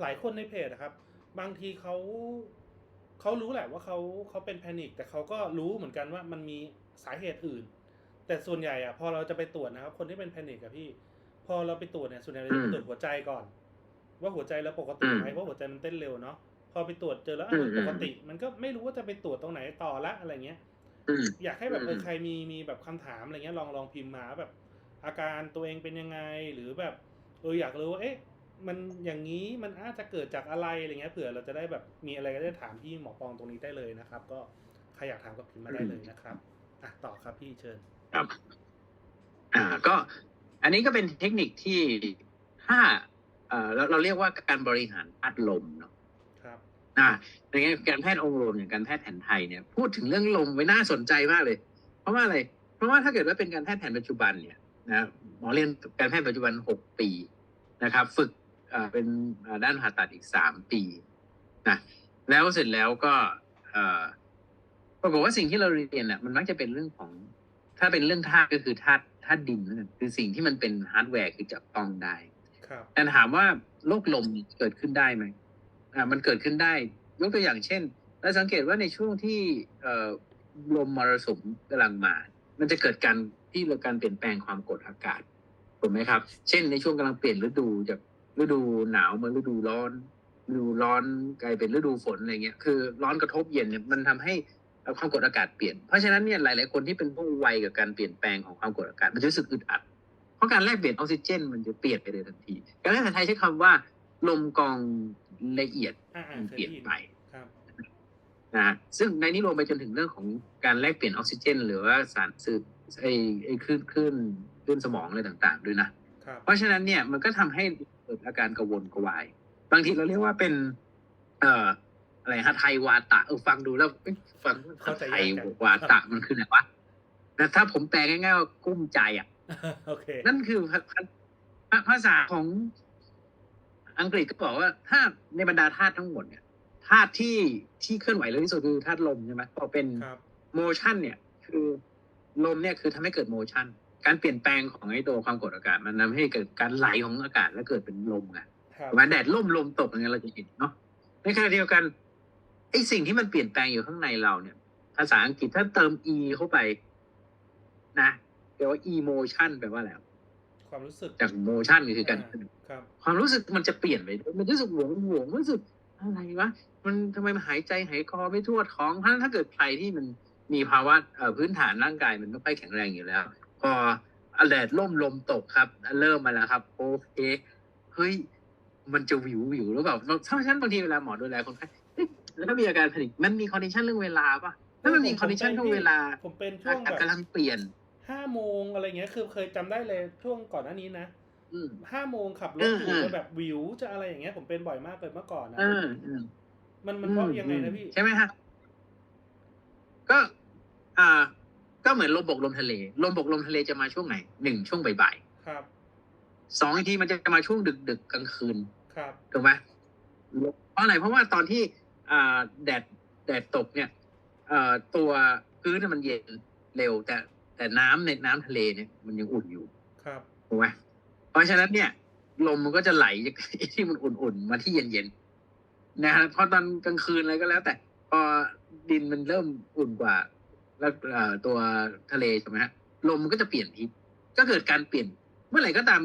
หลายคนในเพจอะครับ บางทีเขาเขารู้แหละว่าเขาเขาเป็นแพนิคแต่เขาก็รู้เหมือนกันว่ามันมีสาเหตุอื่น แต่ส่วนใหญ่อะพอเราจะไปตรวจนะครับ คนที่เป็นแพนิคอะพี่ พอเราไปตรวจเนี่ยส่วนใหญ่เราจะไปตรวจหัวใจก่อน ว่าหัวใจเราปกติไหมเพราะหัวใจมันเต้นเร็วเนาะพอไปตรวจเจอแล้วอะมันปกติ มันก็ไม่รู้ว่าจะไปตรวจตรงไหนต่อละอะไรเงี้ยอืมอยากให้แบบเอออืมใครมีมีแบบคำถามอะไรเงี้ยลองลองพิมพ์มาแบบ อาการตัวเองเป็นยังไงหรือแบบเอออยากรู้ว่าเอ๊ะ มันอย่างนี้มันอาจจะเกิดจากอะไรอะไรเงี้ยเผื่อเราจะได้แบบมีอะไรก็ได้ถามพี่หมอปองตรงนี้ได้เลยนะครับ ก็ใครอยากถามก็พิมพ์มาได้เลยนะครับอะต่อครับพี่เชิญครับ อ่าก็อันนี้ก็เป็นเทคนิคที่ถ้าเอ่อเราเราเรียกว่าการบริหารอัดลมเนาะครับอ่าในแง่การแพทย์องค์รวมอย่างการแพทย์แผนไทยเนี่ย พูดถึงเรื่องลมไว้น่าสนใจมากเลย เพราะว่าอะไร เพราะว่าถ้าเกิดว่าเป็นการแพทย์แผนปัจจุบันเนี่ยนะหมอเรียนการแพทย์ปัจจุบันหกปีนะครับ ฝึก เอ่อเป็นเอ่อด้านผ่าตัดอีกสามปีนะแล้วเสร็จแล้วก็เอ่อปรากฏว่าสิ่งที่เราเรียนน่ะมันมักจะเป็นเรื่องของ ถ้าเป็นเรื่องธาตุก็คือธาตุธาตุดินนั่นแหละคือสิ่งที่มันเป็นฮาร์ดแวร์คือจับต้องได้ครับแต่ถามว่าโรคลมเกิดขึ้นได้ไหมอ่ามันเกิดขึ้นได้ยกตัวอย่างเช่นเราสังเกตว่าในช่วงที่เอ่อลมมรสุมกำลังมา มันจะเกิดการที่เราการเปลี่ยนแปลงความกดอากาศถูกไหมครับ เช่นในช่วงกำลังเปลี่ยนฤดูจาก ฤดูหนาวมาฤดูร้อนฤดูร้อนกลายเป็นฤดูฝนอะไรเงี้ยคือ ร้อนกระทบเย็นเนี่ยมันทำให้ความกดอากาศเปลี่ยน เพราะฉะนั้นเนี่ยหลาย ๆ คนที่เป็นผู้ไวกับการเปลี่ยนแปลงของความกดอากาศมันจะรู้สึกอึดอัด เพราะการแลกเปลี่ยนออกซิเจน มันจะเปลี่ยนไปเลยทันทีการแพทย์แผนไทยใช้คำว่าลมกรองละเอียดอ่าอ่ามันเคยเปลี่ยนได้ยินไปครับนะฮะซึ่งในนี้รวมไปจนถึงเรื่องของการแลกเปลี่ยนออกซิเจน หรือว่าสารสื่อไอ้ไอ้คลื่นคลื่นคลื่นสมองอะไรต่าง ๆ ด้วยนะครับ เพราะฉะนั้นเนี่ยมันก็ทำให้เกิดอาการกระวนกระวาย บางทีเราเรียกว่าเป็น เอ่ออะไรฮะไทยวาตะเออฟังดูแล้วเอ๊ะฟังเข้าใจไทยากจังยวาตะมันคืออะไรวะแต่ถ้าผมแปลง่ายๆว่ากุ้มใจอะโอเคนั่นคือภาภาภาษาของอังกฤษก็บอกว่าถ้าในบรรดาธาตุทั้งหมดเนี่ยธาตุที่ที่เคลื่อนไหวเร็วที่สุดคือธาตุลมใช่ไหมพอเป็นครับโมชันเนี่ย คือลมเนี่ยคือทำให้เกิดโมชัน การเปลี่ยนแปลงของไอ้ตัวความกดอากาศ มันทำให้เกิดการไหลของอากาศแล้วเกิดเป็นลมไงครับมาแดดล่มลมตกอย่างเงี้ยเราจะเห็นเนาะในขณะเดียวกันไอ้สิ่งที่มันเปลี่ยนแปลงอยู่ข้างในเราเนี่ย ภาษาอังกฤษถ้าเติม e เข้าไป นะแปลว่า emotion แปลว่าอะไรความรู้สึกจาก motion ก็คือการอ่าครับความรู้สึกมันจะเปลี่ยนไปด้วยมันรู้สึกหวงหวงรู้สึกอะไรวะมันทำไมมันหายใจหายคอไม่ทั่วท้องเพราะฉะนั้นถ้าเกิดใครที่มันมีภาวะเอ่อพื้นฐานร่างกายมันไม่ค่อยแข็งแรงอยู่แล้ว พอแดดล่มลมตกครับ เริ่มมาแล้วครับ โอเคเฮ้ยมันจะวิววิวหรือเปล่าเพราะฉะนั้นบางทีเวลาหมอดูแลคนไข้เอ๊ะแล้วถ้ามีอาการผลิตมันมีคอนดิชันเรื่องเวลาป่ะถ้ามันมีคอนดิชันเรื่องเวลาผมเป็นช่วงอากาศแบบกำลังเปลี่ยนห้าโมงอะไรเงี้ยคือเคยจำได้เลยช่วงก่อนหน้านี้นะอืมห้าโมงขับรถอยู่เออจะแบบวิวจะอะไรอย่างเงี้ย ผมเป็นบ่อยมากเลยเมื่อก่อนนะเออเออมันมันเพราะยังไงนะพี่ ใช่ไหมฮะก็ อ่า ก็เหมือนลมบกลมทะเล ลมบกลมทะเลจะมาช่วงไหนหนึ่งช่วงบ่ายครับๆสองอีกทีมันจะมาช่วงดึกดึกๆกลางคืนครับถูกไหมเพราะอะไรเพราะว่าตอนที่อ่าแดดแดดตกเนี่ยเอ่อตัวพื้นน่ะมันเย็นเร็ว แต่แต่น้ำในน้ำทะเลเนี่ยมันยังอุ่นอยู่ ครับถูกไหมเพราะฉะนั้นเนี่ย ลมมันก็จะไหลจากที่มันอุ่นๆมาที่เย็นๆนะฮะพอตอนกลางคืนอะไรก็แล้ว แต่พอดินมันเริ่มอุ่นกว่า แล้วเอ่อตัวทะเลใช่ไหมฮะลมมันก็จะเปลี่ยนทิศก็เกิดการเปลี่ยน เมื่อไหร่ก็ตาม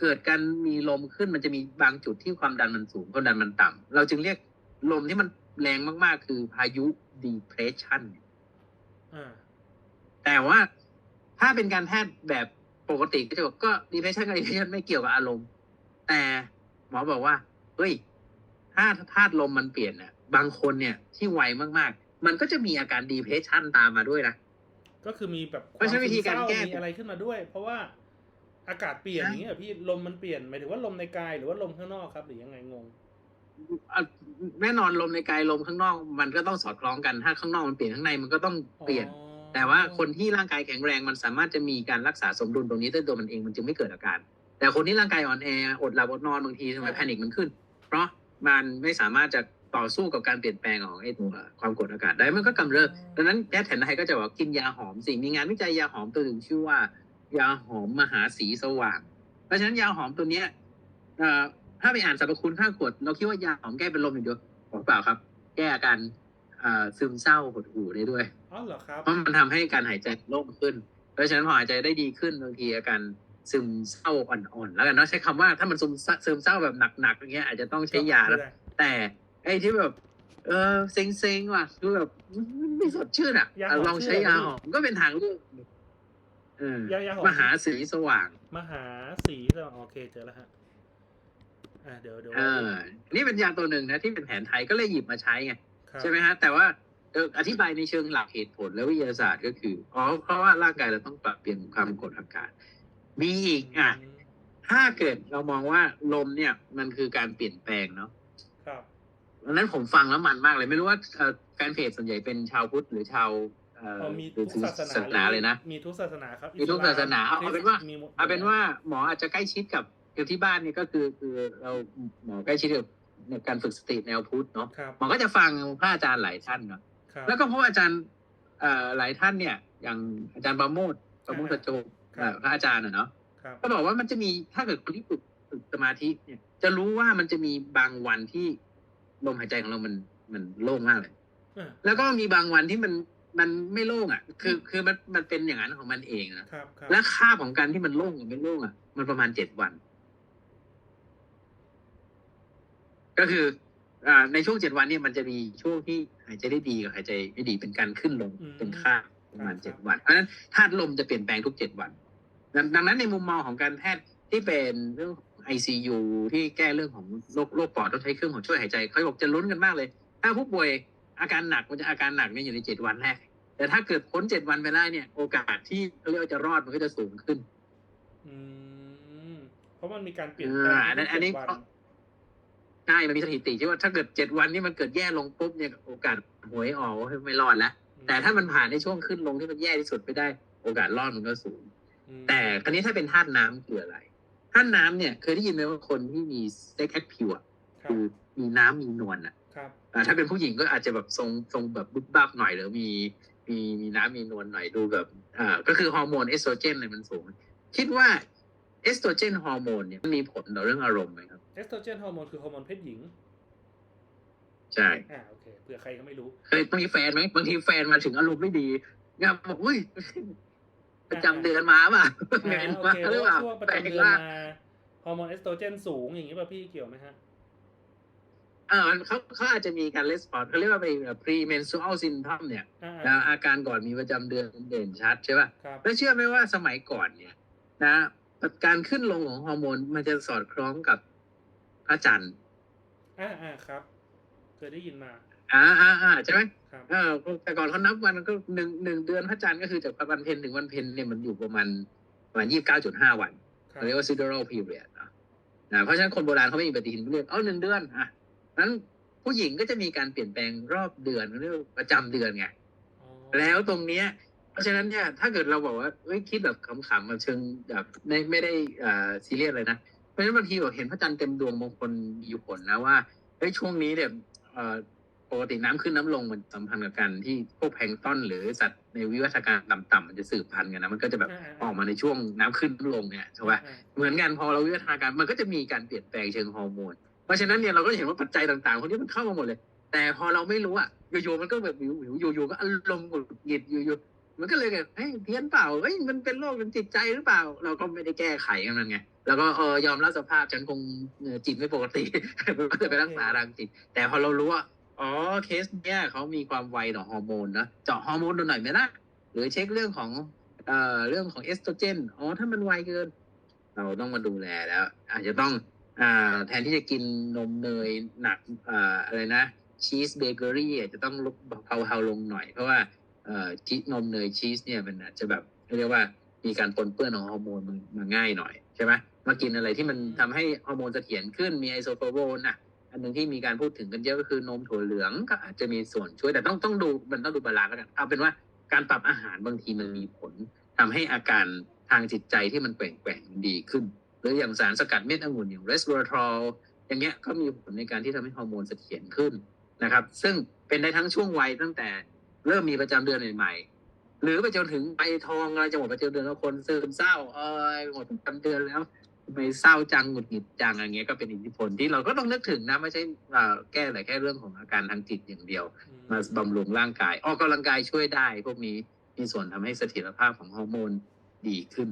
เกิดการมีลมขึ้นมันจะมีบางจุดที่ความดันมันสูงความดันมันต่ำเราจึงเรียกลมที่มันแรงมากๆ คือพายุ depression อ่าแต่ว่าถ้าเป็นการแพทย์แบบปกติก็จะบอกก็ depression กับ depression ไม่เกี่ยวกับอารมณ์ แต่หมอบอกว่า เฮ้ย ถ้าธาตุลมมันเปลี่ยนน่ะ บางคนเนี่ยที่ไวมากๆ มันก็จะมีอาการ depression ตามมาด้วยนะ ก็คือมีแบบเพราะฉะนั้นวิธีการแก้มีอะไรขึ้นมาด้วย เพราะว่าอากาศเปลี่ยนใช่อย่างเงี้ยเหรอพี่ลมมันเปลี่ยนหมายถึงว่าลมในกายหรือว่าลมข้างนอกครับ หรือยังไงงงอะแน่นอนลมในกายลมข้างนอก มันก็ต้องสอดคล้องกันถ้าข้างนอกมันเปลี่ยนข้างในมันก็ต้องเปลี่ยนอ๋อแต่ว่าคนที่ร่างกายแข็งแรงมันสามารถจะมีการรักษาสมดุลตรงนี้ด้วยตัวมันเองมันจึงไม่เกิดอาการ แต่คนที่ร่างกายอ่อนแออดหลับอดนอนบางทีทำไมแพนิคมันขึ้น เพราะมันไม่สามารถจะ ต่อสู้กับการเปลี่ยนแปลงของไอ้ตัวความกดอากาศได้มันก็กำเริบดังนั้นแพทย์แผนไทยก็จะบอกกินยาหอมสิมีงานวิจัยยาหอมตัวหนึ่งชื่อว่า ยาหอมมหาสีสว่าง เพราะฉะนั้นยาหอมตัวเนี้ยเอ่อถ้าถ้าไปอ่านสรรพคุณข้างขวด เราคิดว่ายาหอมแก้เป็นลมอย่างเดียวบอกเปล่าครับ แก้อาการอ่าซึมเศร้าหดหู่ได้ด้วยอ๋อเหรอครับเพราะมันทำให้การหายใจโล่งขึ้น เพราะฉะนั้นพอหายใจได้ดีขึ้นบางทีอาการซึมเศร้าอ่อนๆ แล้วกันเนาะใช้คำว่าถ้ามันซึมซึมเศร้าแบบหนักๆอย่างเงี้ยอาจจะต้องใช้ยาแล้วไม่ได้แต่ ไอ้ที่แบบ เออเซ็งๆว่ะคือแบบไม่สดชื่นอะยาหอมลองใช้ชื่ออะไรยาหอมก็เป็นทางเลือกเออยายาหอม มหาสีสว่าง มหาสีสว่างโอเคเจอแล้วฮะอ่าเดี๋ยวเดี๋ยวเออ นี่เป็นยาตัวหนึ่งนะที่เป็นแผนไทยก็เลยหยิบมาใช้ไง ครับใช่ไหมฮะ แต่ว่าเอ่ออธิบายในเชิงหลักเหตุผลและวิทยาศาสตร์ก็คืออ๋อเพราะว่าร่างกายเราต้องปรับเปลี่ยนความกดอากาศ มีอีกอะ มถ้าเกิดเรามองว่าลมเนี่ยมันคือการเปลี่ยนแปลงเนาะครับดัง นั้นผมฟังแล้วมันมากเลย ไม่รู้ว่าเอ่อแฟนเพจส่วนใหญ่เป็นชาวพุทธหรือชาวเอ่อเอามีหรือทุกศาสนาศาสนาเลยนะ มีทุกศาสนาครับ มีทุกศาสนา เอาเอาเป็นว่ามีหมดเอาเป็นว่าหมออาจจะใกล้ชิดกับคือที่บ้านเนี่ยก็คือคือเราหมอใกล้ชิดกับในการฝึกสติแนวพุทธเนาะครับหมอก็จะฟังพระอาจารย์หลายท่านเนาะครับแล้วก็เพราะว่าอาจารย์เอ่อหลายท่านเนี่ย อย่างอาจารย์ประโมทประโมทโจครับเอ่อพระอาจารย์อะเนาะครับก็บอกว่ามันจะมีถ้าเกิดคนที่ฝึกฝึกสมาธิเนี่ย จะรู้ว่ามันจะมีบางวันที่ ลมหายใจของเรามันมันโล่งมากเลยอ่าแล้วก็มีบางวันที่มันมันไม่โล่งอะ คือคือมันมันเป็นอย่างนั้นของมันเองนะครับครับและค่าของการที่มันโล่งกับไม่โล่งอะ มันประมาณเจ็ดวัน ก็คือ อ่า ในช่วงเจ็ดวันเนี่ยมันจะมีช่วงที่หายใจได้ดีกับหายใจไม่ดีเป็นการขึ้นลงอืมเป็นค่าประมาณครับเจ็ดวัน เพราะฉะนั้นธาตุลมจะเปลี่ยนแปลงทุกเจ็ดวัน ดังดังนั้นในมุมมองของการแพทย์ที่เป็นเรื่องของ ICU ที่แก้เรื่องของโรคโรคปอดต้องใช้เครื่องของช่วยหายใจเขาบอกจะลุ้นกันมากเลย ถ้าผู้ป่วยอาการหนักมันจะอาการหนักเนี่ยอยู่ในเจ็ดวันแรกแต่ถ้าเกิดพ้นเจ็ดวันไปได้เนี่ย โอกาสที่เขาเรียกว่าจะรอดมันก็จะสูงขึ้น อืม เพราะมันมีการเปลี่ยนแปลงอ่าอันนั้นอันนี้ทุกเจ็ดวัใช่มันมีสถิติที่ว่าถ้าเกิดเจ็ดวันนี้มันเกิดแย่ลงปุ๊บเนี่ยโอกาสหวยออกว่าไม่รอดแล้วแต่ถ้ามันผ่านในช่วงขึ้นลงที่มันแย่ที่สุดไปได้ โอกาสรอดมันก็สูงอืมแต่คราวนี้ถ้าเป็นธาตุน้ำคืออะไร ธาตุน้ำเนี่ย เคยได้ยินไหมว่าคนที่มีเซ็กแอคทิวอะครับคือมีน้ำมีนวลอะครับอ่าถ้าเป็นผู้หญิงก็อาจจะแบบทรงทรงแบบบุบบับหน่อยหรือมีมีมีน้ำมีนวลหน่อยดูแบบอ่าก็คือฮอร์โมนเอสโตรเจนเนี่ยมันสูง คิดว่าเอสโตรเจนฮอร์โมนเนี่ยมันมีผลต่อเรื่องอารมณ์ไหมครับเอสโตรเจนฮอร์โมนคือฮอร์โมนเพศหญิง ใช่อ่าโอเคเผื่อใครก็ไม่รู้เคยมีแฟนไหมบางทีแฟนมาถึงอารมณ์ไม่ดีเนี่ยบอกอุ้ย ประจำเดือนมาป่ะอ่าเงินโอมาเคหรือเพเปราะล่าว่าช่วงประแปลจำกเดือนมากมาฮอร์โมนเอสโตรเจนสูงอย่างนี้ป่ะพี่เกี่ยวไหมฮะเออเขาเขาอาจจะมีการレスปอนเขาเรียกว่าเป็น premenstrual symptom เนี่ยอ่านะอาการก่อนมีประจำเดือนเด่นชัดใช่ป่ะครับแล้วเชื่อไหมว่าสมัยก่อนเนี่ย นะการขึ้นลงของฮอร์โมนมันจะสอดคล้องกับพระจันทร์อ่าอ่าครับ เคยได้ยินมา อ่าอ่าอ่าใช่ไหมครับเออแต่ก่อนเขานับวันก็หนึ่งหนึ่งเดือนพระจันทร์ก็คือจากวันเพ็ญถึงวันเพ็ญเนี่ยมันอยู่ประมาณประมาณยี่สิบเก้าจุดห้าวันครับเขาเรียกว่า sidereal period นะนะเพราะฉะนั้นคนโบราณเขาไม่มีปฏิทินเขาเรียกเอาหนึ่งเดือนอะนั้นผู้หญิงก็จะมีการเปลี่ยนแปลงรอบเดือนเขาเรียกว่าประจำเดือนไงอ๋อแล้วตรงเนี้ย เพราะฉะนั้นเนี่ยถ้าเกิดเราบอกว่าเอ้ยคิดแบบขำๆแบบเชิงแบบไม่ไม่ได้อ่าซีเรียสเลยนะเพราะฉะนั้นบางทีแบบเห็นพระจันทร์เต็มดวงบางคนมีผลนะว่าเฮ้ยช่วงนี้เนี่ยเอ่อ ปกติน้ำขึ้นน้ำลงมันสัมพันธ์กับการที่พวกแพลงก์ต้นหรือสัตว์ในวิวัฒนาการต่ำๆมันจะสืบพันธุ์กันนะมันก็จะแบบอ่าออกมาในช่วงน้ำขึ้นน้ำลงเนี่ยใช่ไหมอ่าเหมือนกันพอเราวิวัฒนาการมันก็จะมีการเปลี่ยนแปลงเชิงฮอร์โมนเพราะฉะนั้นเนี่ยเราก็จะเห็นว่าปัจจัยต่างๆคนนี้มันเข้ามาหมดเลย แต่พอเราไม่รู้อะอยู่ๆมันก็แบบวิววิวอยู่ๆก็อารมณ์หงุดหงิดอยู่ๆมันก็เลยแบบเฮ้ยเพี้ยนเปล่าเฮ้ยมันเป็นโรคเป็นจิตใจหรือเปล่า เราก็ไม่ได้แก้ไขกันมันไงแล้วก็เออยอมรับสภาพฉันคงเอ่อจิตไม่ปกติมันก็จะไปรักษาทางจิต แต่พอเรารู้ว่า อ๋อเคสเนี้ยเขามีความไวต่อฮอร์โมนนะเจาะฮอร์โมนดูหน่อยไหมล่ะหรือเช็คเรื่องของเอ่อเรื่องของเอสโตรเจนอ๋อถ้ามันไวเกิน เราต้องมาดูแลแล้ว อาจจะต้องอ่าแทนที่จะกินนมเนยหนักอ่าอะไรนะชีสเบเกอรี่อาจจะต้องลดเผาๆลงหน่อย เพราะว่าเอ่อชีสนมเนยชีสเนี่ยมันอาจจะแบบเรียกว่ามีการปนเปื้อนของฮอร์โมนมันง่ายหน่อยใช่ไหมมากินอะไรที่มันทำให้ฮอร์โมนเสถียรขึ้นมีไอโซโฟโวนอะ อันหนึ่งที่มีการพูดถึงกันเยอะก็คือนมถั่วเหลืองก็อาจจะมีส่วนช่วยแต่ต้องต้องดูมันต้องดูบาลานซ์แล้วกันเอาเป็นว่าการปรับอาหารบางทีมันมีผลทำให้อาการทางจิตใจที่มันแกว่งๆดีขึ้น หรืออย่างสารสกัดเม็ดองุ่นอย่างเรสเวอร์ทรอลอย่างเงี้ยก็มีผลในการที่ทำให้ฮอร์โมนเสถียรขึ้นนะครับ ซึ่งเป็นได้ทั้งช่วงวัยตั้งแต่เริ่มมีประจำเดือนใหม่ๆหรือไปจนถึงไปทองอะไรจะหมดประจำเดือนแล้วคนซึมเศร้าเออหมดประจำเดือนแล้ว ไมเศร้าจังหงุดหงิดจังอะไรเงี้ยก็เป็นอิทธิพลที่เราก็ต้องนึกถึงนะไม่ใช่เอ่อแก้แต่แค่เรื่องของอาการทางจิตอย่างเดียว มาบำรุงร่างกาย ออกกำลังกายช่วยได้ พวกนี้มีส่วนทำให้เสถียรภาพของฮอร์โมนดีขึ้น